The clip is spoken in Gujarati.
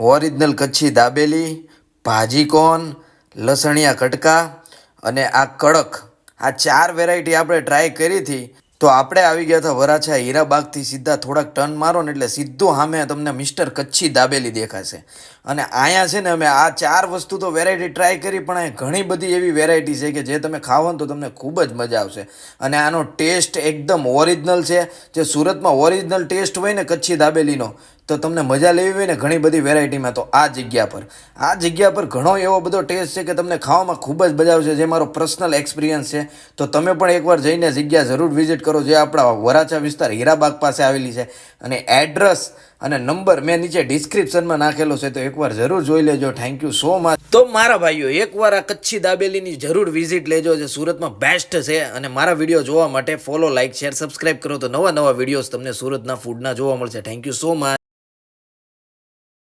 ઓરિજિનલ કચ્છી દાબેલી, ભાજી કોન, લસણિયા કટકા અને આ કડક. આ ચાર વેરાયટી આપણે ટ્રાય કરી હતી. તો આપણે આવી ગયા હતા વરાછા હીરાબાગથી સીધા થોડાક ટર્ન મારો ને એટલે સીધું સામે તમને મિસ્ટર કચ્છી દાબેલી દેખાશે. અને અહીંયા છે ને અમે આ ચાર વસ્તુ તો વેરાયટી ટ્રાય કરી, પણ અહીં ઘણી બધી એવી વેરાયટી છે કે જે તમે ખાવો ને તો તમને ખૂબ જ મજા આવશે. અને આનો ટેસ્ટ એકદમ ઓરિજિનલ છે. જે સુરતમાં ઓરિજિનલ ટેસ્ટ હોય ને કચ્છી દાબેલીનો તો તમને મજા લેવી હોય ને ઘણી બધી વેરાયટીમાં તો આ જગ્યા પર. આ જગ્યા પર ઘણો એવો બધો ટેસ્ટ છે કે તમને ખાવામાં ખૂબ જ મજા આવશે, જે મારો પર્સનલ એક્સપિરિયન્સ છે. તો તમે પણ એકવાર જઈને જગ્યા જરૂર વિઝિટ કરો, જે આપણા વરાછા વિસ્તાર હીરાબાગ પાસે આવેલી છે. અને એડ્રેસ અને નંબર મેં નીચે ડિસ્ક્રિપ્શનમાં નાખેલો છે, તો એકવાર જરૂર જોઈ લેજો. થેન્ક યુ સો મચ તો મારા ભાઈઓ, એકવાર આ કચ્છી દાબેલીની જરૂર વિઝિટ લેજો, જે સુરતમાં બેસ્ટ છે. અને મારા વીડિયો જોવા માટે ફોલો લાઇક શેર સબસ્ક્રાઇબ કરો, તો નવા નવા વિડીયોઝ તમને સુરતના ફૂડના જોવા મળશે. Thank you so much